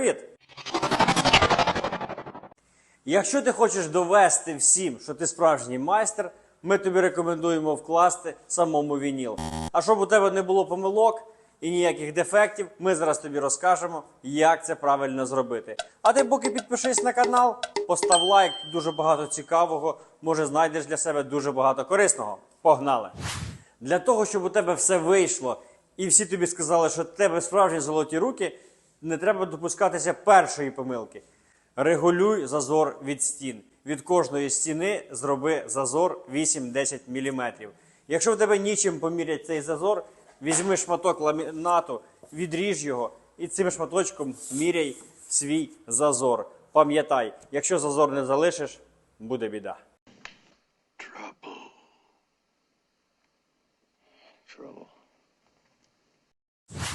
Привіт! Якщо ти хочеш довести всім, що ти справжній майстер, ми тобі рекомендуємо вкласти самому вініл. А щоб у тебе не було помилок і ніяких дефектів, ми зараз тобі розкажемо, як це правильно зробити. А ти поки підпишись на канал, постав лайк, дуже багато цікавого, може знайдеш для себе дуже багато корисного. Погнали! Для того, щоб у тебе все вийшло, і всі тобі сказали, що в тебе справжні золоті руки, не треба допускатися першої помилки. Регулюй зазор від стін. Від кожної стіни зроби зазор 8-10 мм. Якщо в тебе нічим помірять цей зазор, візьми шматок ламінату, відріж його і цим шматочком міряй свій зазор. Пам'ятай, якщо зазор не залишиш, буде біда. Trouble. Trouble.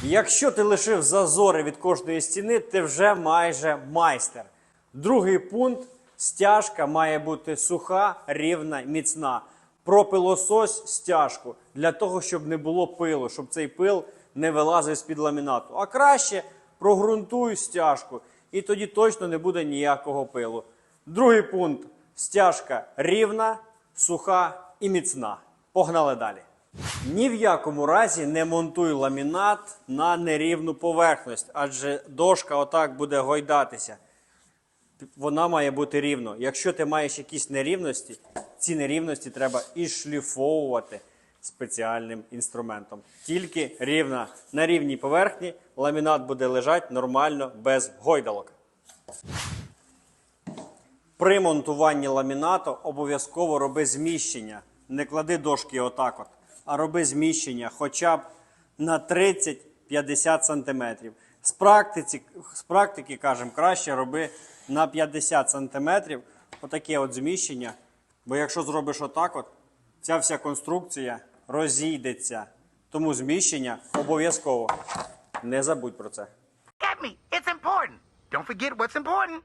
Якщо ти лишив зазори від кожної стіни, ти вже майже майстер. Другий пункт стяжка має бути суха, рівна, міцна. Пропилосось стяжку для того, щоб не було пилу, щоб цей пил не вилазив з-під ламінату. А краще прогрунтуй стяжку, і тоді точно не буде ніякого пилу. Другий пункт стяжка рівна, суха і міцна. Погнали далі. Ні в якому разі не монтуй ламінат на нерівну поверхність, адже дошка отак буде гойдатися. Вона має бути рівно. Якщо ти маєш якісь нерівності, ці нерівності треба і шліфовувати спеціальним інструментом. Тільки рівна на рівній поверхні ламінат буде лежати нормально без гойдалок. При монтуванні ламінату обов'язково роби зміщення. Не клади дошки отак от, а роби зміщення хоча б на 30-50 см. З практики, з практики кажемо, краще роби на 50 см отаке от зміщення. Бо якщо зробиш отак, от, ця вся конструкція розійдеться. Тому зміщення обов'язково. Не забудь про це. Get me. It's important. Don't forget what's important.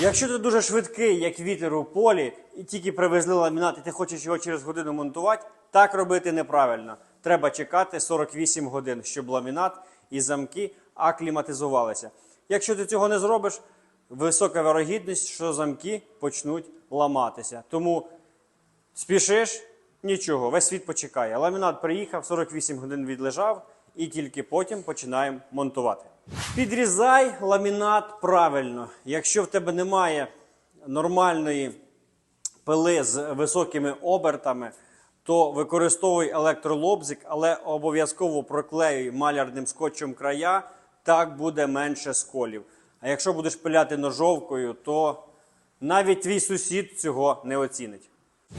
Якщо ти дуже швидкий, як вітер у полі, і тільки привезли ламінат, і ти хочеш його через годину монтувати, так робити неправильно. Треба чекати 48 годин, щоб ламінат і замки акліматизувалися. Якщо ти цього не зробиш, висока вирогідність, що замки почнуть ламатися. Тому спішиш, нічого, весь світ почекає. Ламінат приїхав, 48 годин відлежав, і тільки потім починаємо монтувати. Підрізай ламінат правильно. Якщо в тебе немає нормальної пили з високими обертами, то використовуй електролобзик, але обов'язково проклеюй малярним скотчем края, так буде менше сколів. А якщо будеш пиляти ножовкою, то навіть твій сусід цього не оцінить.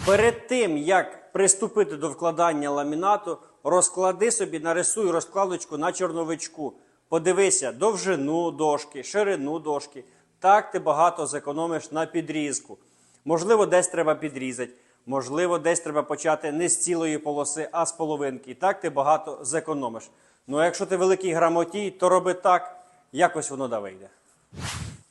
Перед тим, як приступити до вкладання ламінату, розклади собі, нарисуй розкладочку на чорновичку. Подивися довжину дошки, ширину дошки. Так ти багато зекономиш на підрізку. Можливо, десь треба підрізати, можливо, десь треба почати не з цілої полоси, а з половинки. Так ти багато зекономиш. Ну а якщо ти великий грамотій, то роби так, якось воно да вийде.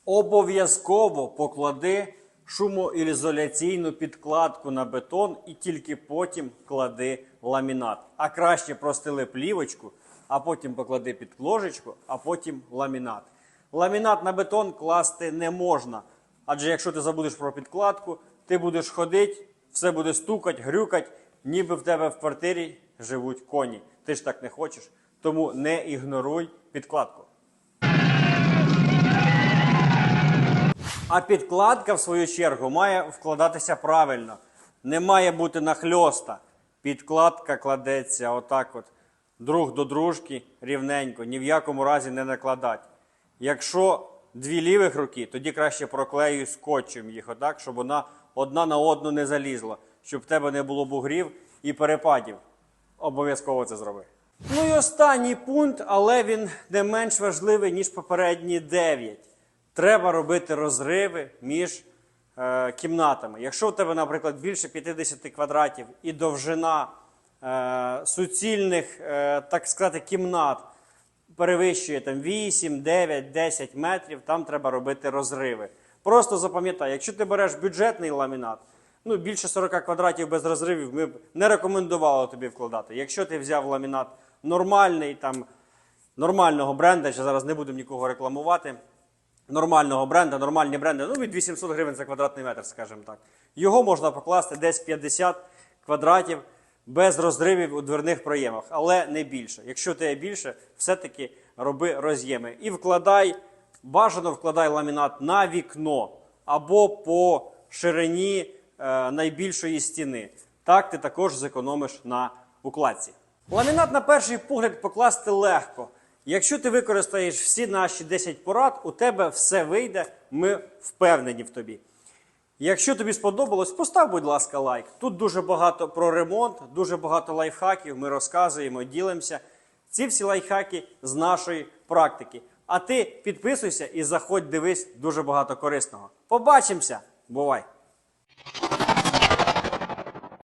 Обов'язково поклади шумоізоляційну підкладку на бетон і тільки потім клади ламінат. А краще простили плівочку, а потім поклади під ложечку, а потім ламінат. Ламінат на бетон класти не можна. Адже якщо ти забудеш про підкладку, ти будеш ходити, все буде стукати, грюкать, ніби в тебе в квартирі живуть коні. Ти ж так не хочеш. Тому не ігноруй підкладку. А підкладка, в свою чергу, має вкладатися правильно. Не має бути нахльоста. Підкладка кладеться отак от, друг до дружки рівненько, ні в якому разі не накладати. Якщо дві лівих руки, тоді краще проклеюй скотчем їх отак, щоб вона одна на одну не залізла, щоб в тебе не було бугрів і перепадів. Обов'язково це зроби. Ну і останній пункт, але він не менш важливий, ніж попередні 9. Треба робити розриви між е, кімнатами. Якщо у тебе, наприклад, більше 50 квадратів і довжина е, суцільних, е, так сказати, кімнат перевищує там 8, 9, 10 метрів, там треба робити розриви. Просто запам'ятай, якщо ти береш бюджетний ламінат, ну більше 40 квадратів без розривів ми б не рекомендували тобі вкладати. Якщо ти взяв ламінат нормальний, там нормального бренда, ще зараз не будемо нікого рекламувати. Нормального бренда, нормальні бренди, ну від 800 гривень за квадратний метр, скажімо так. Його можна покласти десь 50 квадратів без розривів у дверних проємах, але не більше. Якщо тебе більше, все-таки роби роз'єми. І вкладай, бажано вкладай ламінат на вікно або по ширині е, найбільшої стіни. Так ти також зекономиш на укладці. Ламінат на перший погляд покласти легко. Якщо ти використаєш всі наші 10 порад, у тебе все вийде, ми впевнені в тобі. Якщо тобі сподобалось, постав, будь ласка, лайк. Тут дуже багато про ремонт, дуже багато лайфхаків. Ми розказуємо, ділимося. Ці всі лайфхаки з нашої практики. А ти підписуйся і заходь, дивись дуже багато корисного. Побачимося! Бувай!